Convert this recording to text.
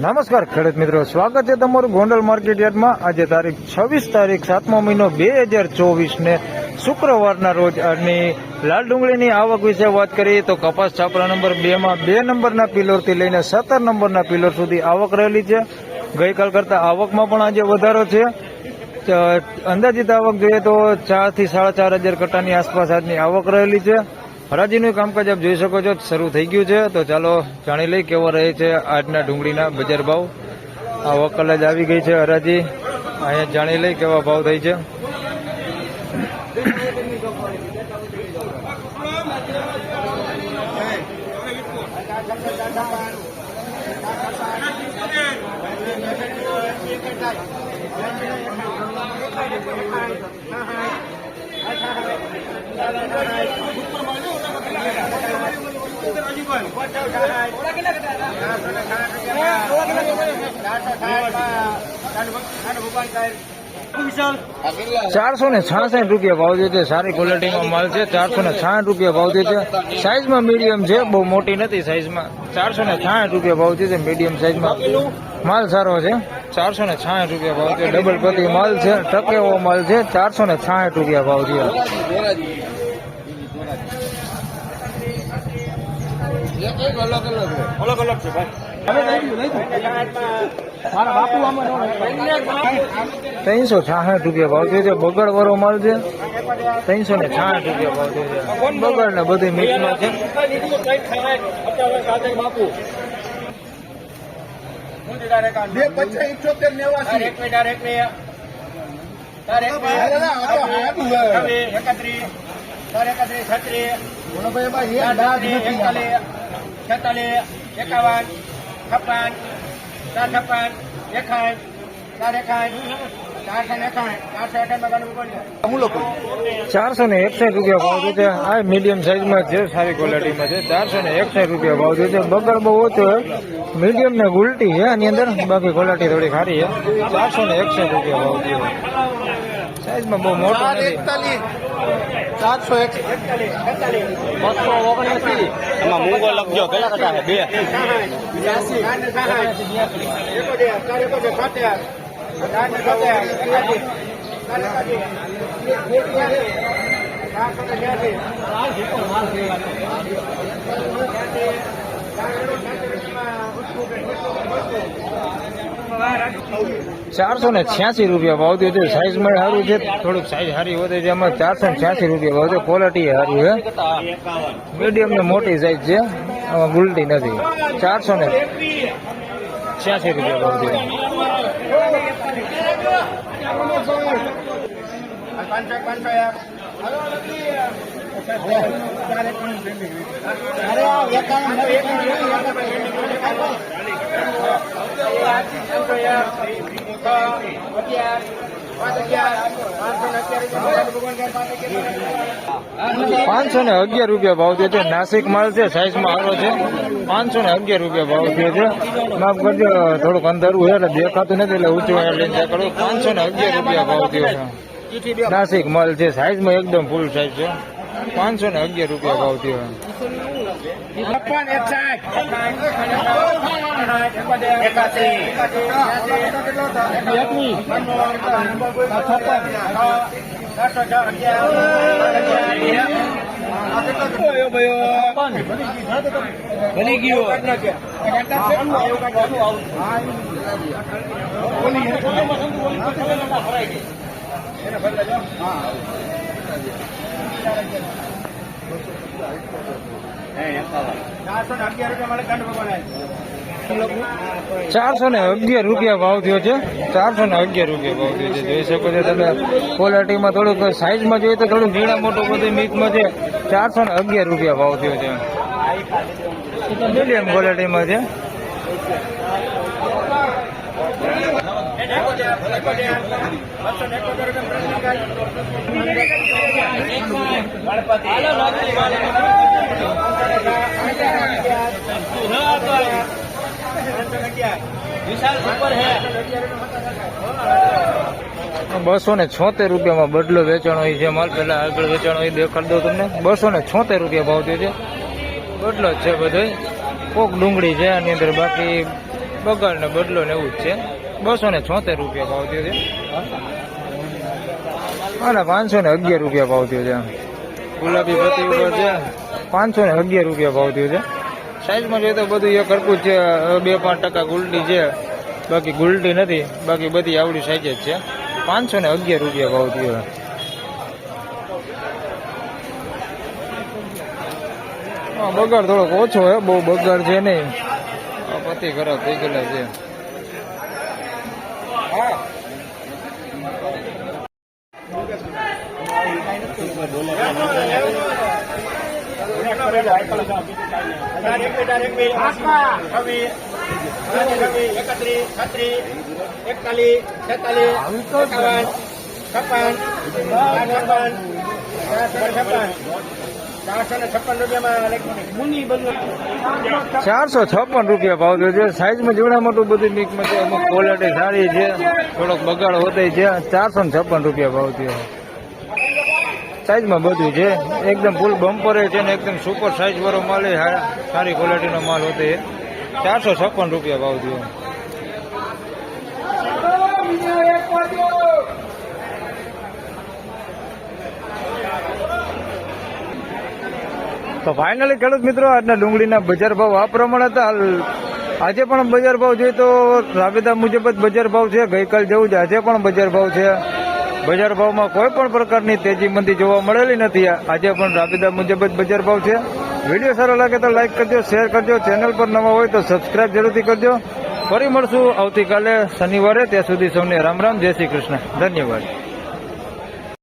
નમસ્કાર, ખેડૂત મિત્રો. સ્વાગત છે તમારું ગોંડલ માર્કેટ યાર્ડમાં. આજે તારીખ છવ્વીસ તારીખ, સાતમો મહિનો બે હજાર ચોવીસને શુક્રવારના રોજ આજની લાલ ડુંગળીની આવક વિશે વાત કરીએ તો કપાસ છાપરા નંબર બેમાં બે નંબરના પિલરથી લઈને સત્તર નંબરના પિલર સુધી આવક રહેલી છે. ગઈકાલ કરતા આવકમાં પણ આજે વધારો છે. અંદાજિત આવક જોઈએ તો ચારથી સાડા ચાર હજાર કટ્ટાની આસપાસ આજની આવક રહેલી છે. હરાજીનું કામકાજ આપ જોઈ શકો છો, શરૂ થઈ ગયું છે. તો ચાલો જાણી લઈ કેવા રહે છે આજના ડુંગળીના બજાર ભાવ. આ વકલ જ આવી ગઈ છે હરાજી. અહીંયા જાણી લઈ કેવા ભાવ થઈ છે. ચારસો ને છાસઠ રૂપિયા ભાવ જે છે, સારી ક્વોલિટીમાં માલ છે. ચારસો ને છાસઠ રૂપિયા ભાવ જે છે સાઈઝમાં મીડિયમ છે, બહુ મોટી નથી સાઈઝમાં ચારસો ને છાસઠ રૂપિયા ભાવ જે છે મીડિયમ સાઈઝમાં માલ સારો છે. ચારસો ને છાસઠ રૂપિયા ભાવ છે ડબલ પ્રતિ માલ છે, ટકેવો માલ છે, ચારસો ને છાસઠ રૂપિયા ભાવ છે. અલગ અલગ છે. ભાઈ. ત્રણસો છાસઠ રૂપિયા ભાવ છે. બગડ વાળો માલ છે. ત્રણસો ને છાસઠ રૂપિયા ભાવ છે. બગડ ને બધી મિક્સમાં છે. બે પચાસ ઇઠોતેર નેવાસી. એક મિનિટ એક મિનિટ. એકત્રીસ એકત્રીસ છત્રીસ. એકતાલીસ છેતાલીસ ચારસો ને એકસઠ રૂપિયા ભાવ છે આ મીડિયમ સાઈઝમાં છે સારી ક્વોલિટીમાં છે ચારસો ને રૂપિયા ભાવ છે બગર બહુ ઓછો મીડિયમ ને ગુલટી છે આની અંદર બાકી ક્વોલિટી થોડી સારી છે ચારસો રૂપિયા ભાવ છે સાઈઝમાં બહુ મોટો એકતાલીસ. સાતસો એક. બસો ઓગણસી એમાં મૂંગો લખજો કેટલા કટા છે? બે. ચારસો ને છ્યાસી રૂપિયા ભાવ છે. સાઈઝમાં સારું છે. થોડુંક સાઈઝ સારી વધે છે. એમાં ચારસો ને છ્યાસી રૂપિયા ભાવ છે. ક્વોલિટી સારી છે. મીડિયમ ને મોટી સાઈઝ છે. આમાં ગુલટી નથી. ચારસો ને છ્યાસી રૂપિયા ભાવ છે. પાંચસો ને અગિયાર રૂપિયા ભાવ થયો છે. નાસિક માલ છે, સાઈઝમાં સારો છે. પાંચસો ને અગિયાર રૂપિયા ભાવ થયો છે. માફ કરજો, થોડુંક અંધારું છે એટલે દેખાતું નથી એટલે ઊંચું લઈને દેખાડું પાંચસો ને અગિયાર રૂપિયા ભાવ થયો છે. નાસિક માલ છે, સાઈઝમાં એકદમ ફૂલ સાઈઝ છે. પાંચસો ને અગિયાર રૂપિયા ભાવ થયો બની ગયો ચારસો ને અગિયાર રૂપિયા ભાવ થયો છે. ચારસો ને અગિયાર રૂપિયા ભાવ થયો છે. જોઈ શકો છો તમે ક્વોલિટીમાં થોડુંક સાઈઝમાં જોઈએ તો થોડું ઝીણા મોટું બધું મિક્સમાં છે. ચારસો ને અગિયાર રૂપિયા ભાવ થયો છે. મીડિયમ ક્વોલિટીમાં છે વિશાલ સુપર હે બસો ને છોતેર રૂપિયામાં બદલો વેચાણો હોય છે. માલ પેલા આગળ વેચાણો હોય દેખાડ દઉં તમને. બસો ને છોતેર રૂપિયા ભાવ થયો છે. બદલો જ છે બધો કોક ડુંગળી છે, આની અંદર બાકી બગાડ ને બદલો ને એવું જ છે. બસો ને છોતેર રૂપિયા ભાવ થયો છે. અને પાંચસો ને અગિયાર રૂપિયા ભાવ થયો છે ગુલાબી પતિ ઉપર છે. પાંચસો ને અગિયાર રૂપિયા ભાવ થયો છે. સાઈઝમાં જોઈએ તો બધું એ કરકું છે બે પાંચ ટકા ગુલટી છે. બાકી ગુલટી નથી બાકી બધી આવડી સાઈઝ જ છે. પાંચસો ને અગિયાર રૂપિયા ભાવ થયો બગાડ થોડોક ઓછો હે બહુ બગાડ છે નહીં. પતિ ખરાબ થઈ ગયેલા છે અઢાર એકવીસ, અઢાર એકવીસ, છવ્વીસ, છવ્વીસ, એકત્રીસ, છત્રીસ, એકતાલીસ, છેતાલીસ, એકાવન, છપ્પન, છપ્પન, ચારસો ને છપ્પન રૂપિયામાં ચારસો છપ્પન રૂપિયા ભાવ થયો સાઈઝમાં જોડા મોટું બધું મિક્સમાં છે અમુક ક્વોલિટી સારી છે. થોડોક બગાડ હોતે છે. ચારસો ને છપ્પન રૂપિયા ભાવ થયો. સાઈઝમાં બધું છે. એકદમ ફૂલ બમ્પરે છે ને એકદમ સુપર સાઇઝવાળો માલ એ સારી ક્વોલિટીનો માલ હોતે ચારસો છપ્પન રૂપિયા ભાવ થયો. તો ફાઇનલી ખેડૂત મિત્રો, આજના ડુંગળીના બજાર ભાવ આ પ્રમાણે હતા. આજે પણ બજાર ભાવ જોઈએ તો રાબેતા મુજબ જ બજાર ભાવ છે. ગઈકાલ જેવું જ આજે પણ બજાર ભાવ છે. બજાર ભાવમાં કોઈ પણ પ્રકારની તેજી મંદી જોવા મળેલી નથી. આજે પણ રાબેતા મુજબ જ બજાર ભાવ છે. વીડિયો સારો લાગે તો લાઈક કરજો, શેર કરજો. ચેનલ પર નવા હોય તો સબસ્ક્રાઇબ જરૂરથી કરજો. ફરી મળશું આવતીકાલે શનિવારે. ત્યાં સુધી સૌને રામ રામ. જય શ્રી કૃષ્ણ. ધન્યવાદ.